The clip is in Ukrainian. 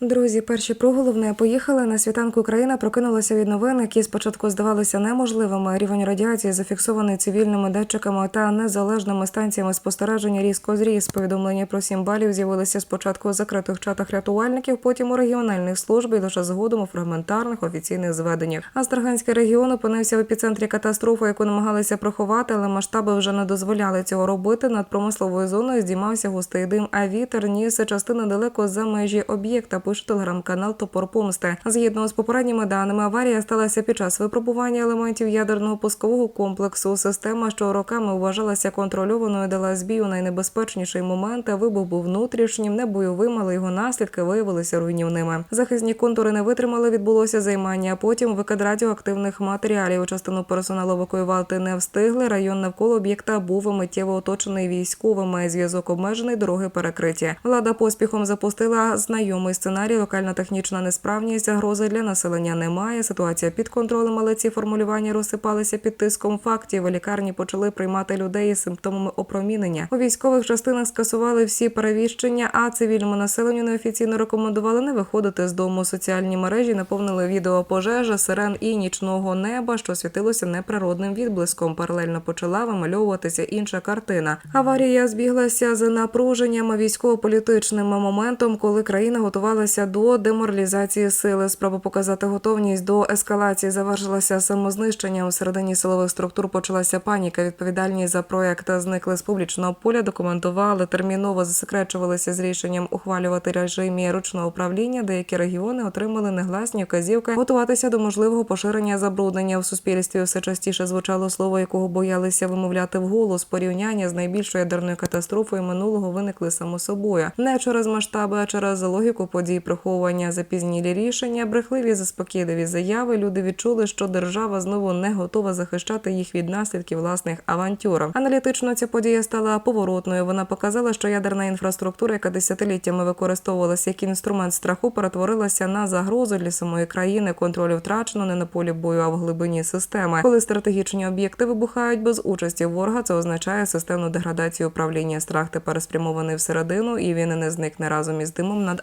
Друзі, перші про головне поїхали на світанку. Україна прокинулася від новин, які спочатку здавалися неможливими. Рівень радіації зафіксований цивільними датчиками та незалежними станціями спостереження різко зріс. Повідомлення про сім балів з'явилися спочатку у закритих чатах рятувальників, потім у регіональних служб і лише згодом у фрагментарних офіційних зведеннях. Астраханський регіон опинився в епіцентрі катастрофи, яку намагалися приховати, але масштаби вже не дозволяли цього робити. Над промисловою зоною здіймався густий дим, а вітер ніс частини далеко за межі об'єкта. Пише телеграм-канал Топор Помсти. Згідно з попередніми даними, аварія сталася під час випробування елементів ядерного пускового комплексу. Система, що роками вважалася контрольованою, дала збій у найнебезпечніший момент. а Вибух був внутрішнім, не бойовим, але його наслідки виявилися руйнівними. Захисні контури не витримали, відбулося займання. Потім викид радіоактивних матеріалів. Частину персоналу евакуювати не встигли. Район навколо об'єкта був миттєво оточений військовими. Зв'язок обмежений, дороги перекриті. Влада поспіхом запустила знайомий сценарій. Локальна технічна несправність, загрози для населення немає. Ситуація під контролем, але ці формулювання розсипалися під тиском фактів. Лікарні почали приймати людей із симптомами опромінення. У військових частинах скасували всі перевіщення, а цивільному населенню неофіційно рекомендували не виходити з дому. Соціальні мережі наповнили відео пожежа, сирен і нічного неба, що світилося неприродним відблиском. Паралельно почала вимальовуватися інша картина. Аварія збіглася з напруженням військово-політичним моментом, коли країна готувалася до деморалізації сили. Спроба показати готовність до ескалації завершилася самознищенням. У середині силових структур почалася паніка. Відповідальність за проект зникли з публічного поля. Документували терміново засекречувалися з рішенням ухвалювати режимі ручного управління. Деякі регіони отримали негласні вказівки готуватися до можливого поширення забруднення в суспільстві. Все частіше звучало слово, якого боялися вимовляти вголос. Порівняння з найбільшою ядерною катастрофою минулого виникли само собою. Не через масштаби, а через логіку подій приховування, запізнілі рішення, брехливі заспокійливі заяви. Люди відчули, що держава знову не готова захищати їх від наслідків власних авантюр. Аналітично ця подія стала поворотною. Вона показала, що ядерна інфраструктура, яка десятиліттями використовувалася як інструмент страху, перетворилася на загрозу для самої країни. Контролю втрачено не на полі бою, а в глибині системи. Коли стратегічні об'єкти вибухають без участі ворога, це означає системну деградацію управління. Страх тепер спрямований всередину, і він не зникне разом із димом над